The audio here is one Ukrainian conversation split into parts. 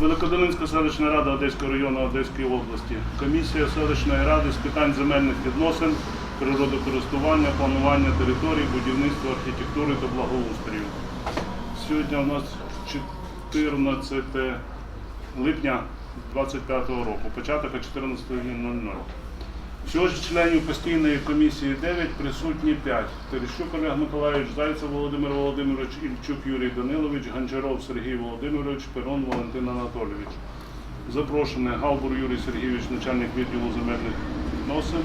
Великодолинська селищна рада Одеського району Одеської області. Комісія селищної ради з питань земельних відносин, природокористування, планування територій, будівництва, архітектури та благоустрою. Сьогодні у нас 14 липня 2025 року, початок о 14.00. Всього ж членів постійної комісії 9, присутні 5. Терещук Олег Миколаївич, Зайцев Володимир Володимирович, Ільчук Юрій Данилович, Гончаров Сергій Володимирович, Перон Валентин Анатолійович. Запрошений Галбур Юрій Сергійович, начальник відділу земельних відносин,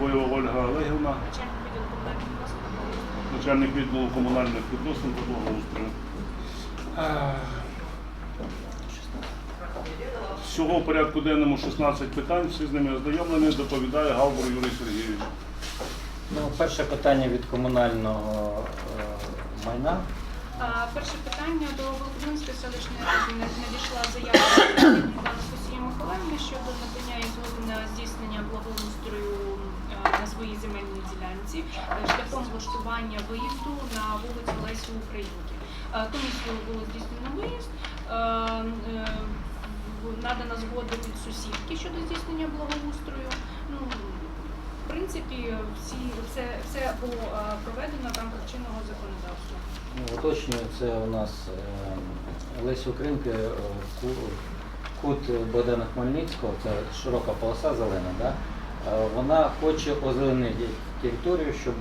Боєва Ольга Олегівна, начальник відділу комунальних відносин та благоустрою. Всього в порядку денному 16 питань, всі з ними ознайомлені, доповідає Галбур Юрій Сергійович. Ну, перше питання від комунального е, майна. А, Перше питання до Володимирської селищної ради надійшла заява від Анастасії Миколаївни щодо надання їй згоди на здійснення благоустрою е, на своїй земельній ділянці е, шляхом влаштування виїзду на вулицю Лесі Українки. Е, Комісією було здійснено виїзд. Надана згода від сусідки щодо здійснення благоустрою. Ну, в принципі, всі, все, все було е, проведено в рамках чинного законодавства. Ну, Уточнюю, це у нас е, Лесі Українки, е, кут Богдана Хмельницького, це широка полоса зелена, да? Вона хоче озеленити територію, щоб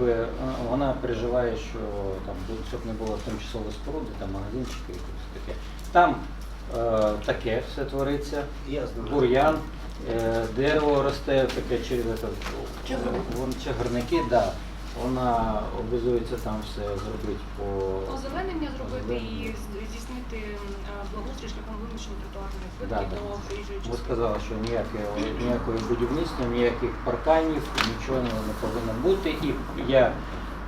вона переживає, що там щоб не було тимчасової споруди, там магазинчики і таке. Там таке все твориться, бур'ян, е, дерево росте таке через чагарники, да. Вона обязується там все зробити по Озеленення зробити і здійснити е, благоустрій шляхом визначення тротуарної Да, плитки да. до проїжджої Ви сказали, що ніякого, ніякого будівництва, ніяких парканів, нічого не повинно бути. І я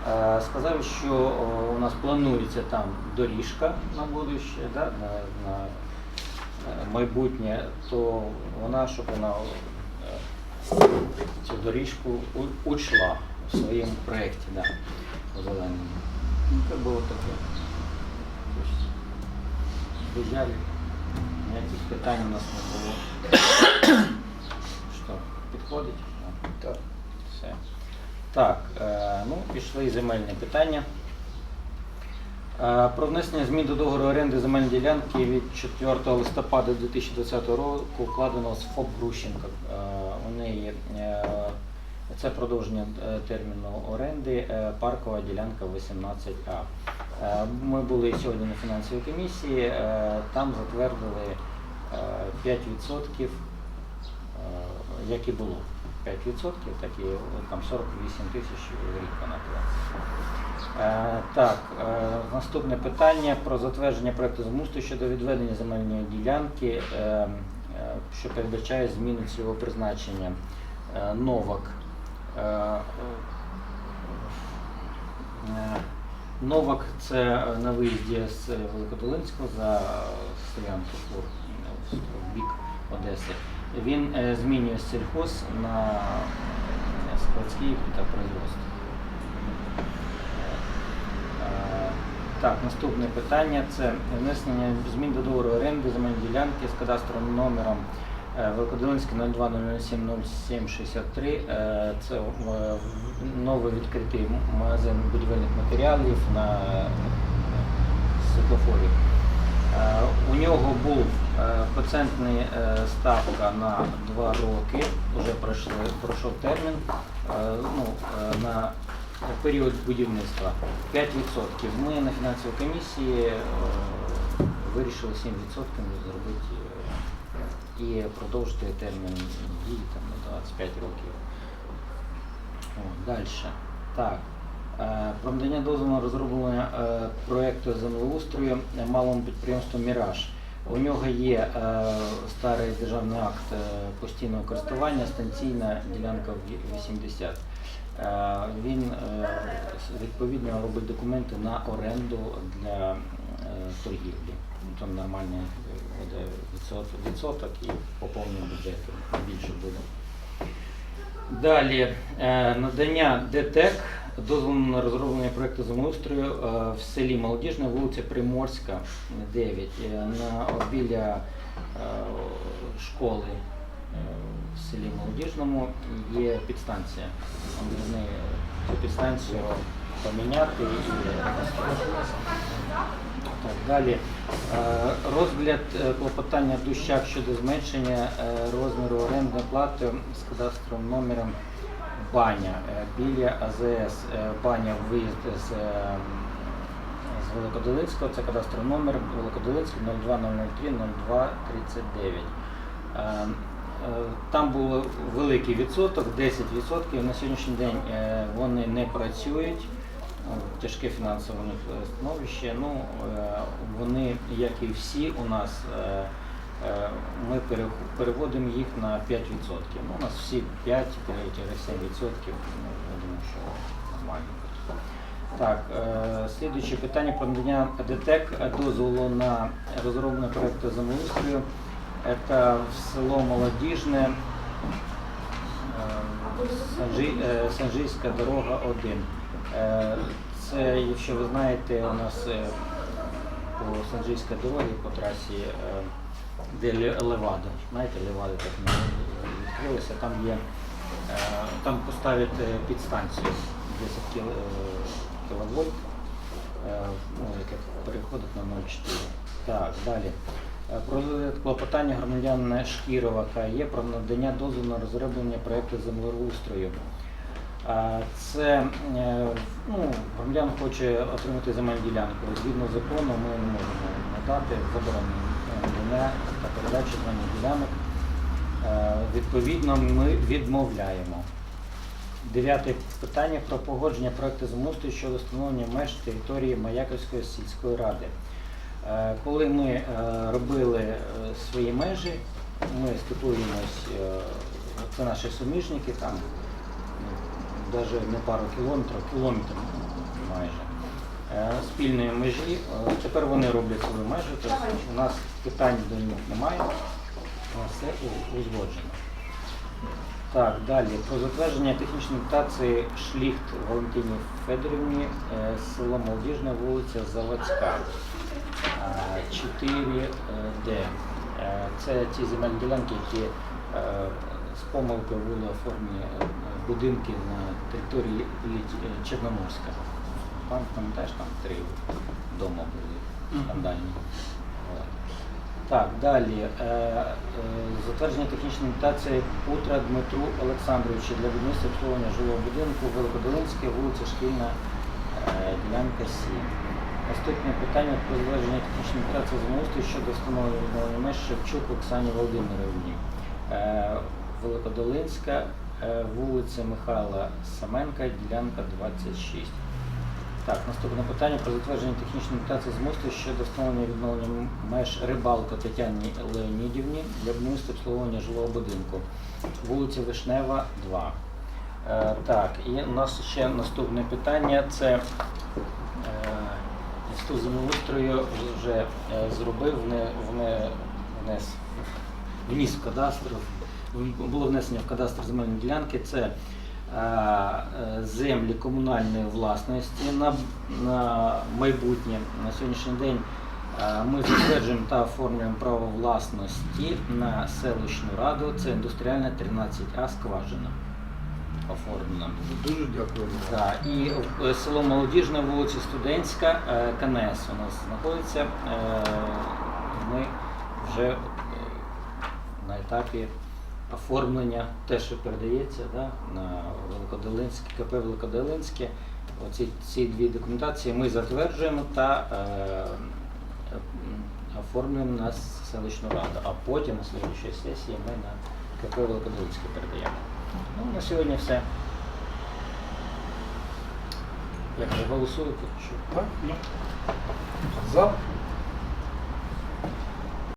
е, сказав, що у нас планується там доріжка на будуще, да, на, на е, майбутнє, то вона, щоб вона е, цю доріжку учла в своєму проєкті, да, озеленення. Ну, це було таке. Тобто, ніяких питань у нас не було. Що, підходить? Так. Все. Так, е, ну, пішли земельні питання. Е, Про внесення змін до договору оренди земельної ділянки від 4 листопада 2020 року вкладено з ФОП Грущенка. Е, У неї е, це продовження терміну оренди, паркова ділянка 18А. Е, Ми були сьогодні на фінансовій комісії, там затвердили е, 5%, е, як і було. 5%, так і е, там 48 тисяч рік вона платить. Е, Так, е, наступне питання про затвердження проекту замустрою щодо відведення земельної ділянки, що передбачає зміну цього призначення. Новак. Новак це на виїзді з Великодолинського за стоянку е, в бік Одеси. Він е, змінює сільхоз на е, складський та производство. Е, Так, наступне питання це внесення змін до договору оренди земельної ділянки з кадастровим номером Великодолинський 02070763. Е, Це новий відкритий магазин будівельних матеріалів на світлофорі. Е, У нього був е, процентний е, ставка на 2 роки, вже пройшли, пройшов термін ну, на період будівництва 5%. Ми на фінансовій комісії вирішили 7% зробити і продовжити термін дії там, на 25 років. Далі. Так. Про надання дозволу на розроблення проєкту землеустрою малому підприємству Міраж. У нього є е, старий державний акт е, постійного користування, станційна ділянка 80. Е, Він е, відповідно робить документи на оренду для е, торгівлі. Ну, Там нормальний е, буде відсоток і поповнення бюджету більше буде. Далі е, надання ДТЕК дозволу на розроблення проєкту землеустрою е, в селі Молодіжне, вулиця Приморська, 9, е, на біля е, школи в селі Молодіжному є підстанція. Вони цю підстанцію поміняти і так далі. Розгляд клопотання Дущак щодо зменшення розміру орендної плати з кадастровим номером Баня е, біля АЗС. Е, Баня виїзд з, е, з Великодолинського, це кадастровий номер Великодолинський 02003 0239. Е, е, Там був великий відсоток, 10%. На сьогоднішній день е, вони не працюють. Е, Тяжке фінансове е, становище. Ну, е, вони, як і всі у нас, е, е, ми переводимо їх на 5%. Ну, у нас всі 5-7%. Ну, я думаю, що нормально. Так, е, питання про надання ДТЕК дозволу на розроблення проєкту землеустрою. Це село Молодіжне, е, е, Санжийська дорога 1. Е, Це, якщо ви знаєте, у нас е, по Санжийській дорозі по трасі, е, де Левада, знаєте, Левада так ми відкрилися, там є, е, там поставять е, підстанцію 10 кіл, е, кіловольт, е, ну, яке переходить на 0,4. Так, далі. Про клопотання громадянина Шкірова Кє про надання дозволу на розроблення проєкту землеустрою. Це е, ну, громадян хоче отримати земельну ділянку. Згідно закону ми не можемо надати заборонені надання та передачу земельних ділянок. Е, Відповідно, ми відмовляємо. Дев'яте питання про погодження проекту землеустрою щодо встановлення меж території Маяківської сільської ради. Е, Коли ми е, робили е, свої межі, ми спілкуємось, е, це наші суміжники, там навіть не пару кілометрів, кілометр майже е, спільної межі. Е, Тепер вони роблять свої межі, тобто у нас питань до них немає, у все узгоджено. Так, далі. Про затвердження технічної документації Шліхт Валентині Федорівні, е, село Молодіжне, вулиця Заводська, е, 4D. Е, Це ті земельні ділянки, які е, з помилкою були оформлені е, будинки на території е, Чорноморська. Там, пам'ятаєш, там три дома були скандальні. Так, далі. Е, е, затвердження технічної документації Утра Дмитру Олександровичу для будівництва обслуговування жилого будинку Великодолинське, вулиця Шкільна, ділянка 7. Наступне питання про затвердження технічної документації землеустрою щодо встановлення меж Шевчук Оксані Володимирівні. Е, Великодолинська, вулиця Михайла Семенка, ділянка 26. Так, наступне питання про затвердження технічної документації з мосту щодо встановлення відновлення меж рибалка Тетяні Леонідівні для будівництва обслуговування жилого будинку. Вулиця Вишнева, 2. Е, так, і у нас ще наступне питання. Це е, інститут землеустрою вже е, зробив, вне, вне, внес, вніс в кадастр, в- було внесення в кадастр земельної ділянки. Це е, землі комунальної власності на, на майбутнє. На сьогоднішній день е, ми затверджуємо та оформлюємо право власності на селищну раду. Це індустріальна 13А скважина оформлена. Дуже дякую. Да, і е, село Молодіжне, вулиця Студентська, КНС у нас знаходиться. Ми вже на етапі оформлення, те, що передається да, на Великодолинське, КП Великодолинське. Оці ці дві документації ми затверджуємо та е, оформлюємо на селищну раду, а потім на слідчій сесії ми на КП Великодолинське передаємо. Ну, на сьогодні все. Як ви голосуєте? Так? За.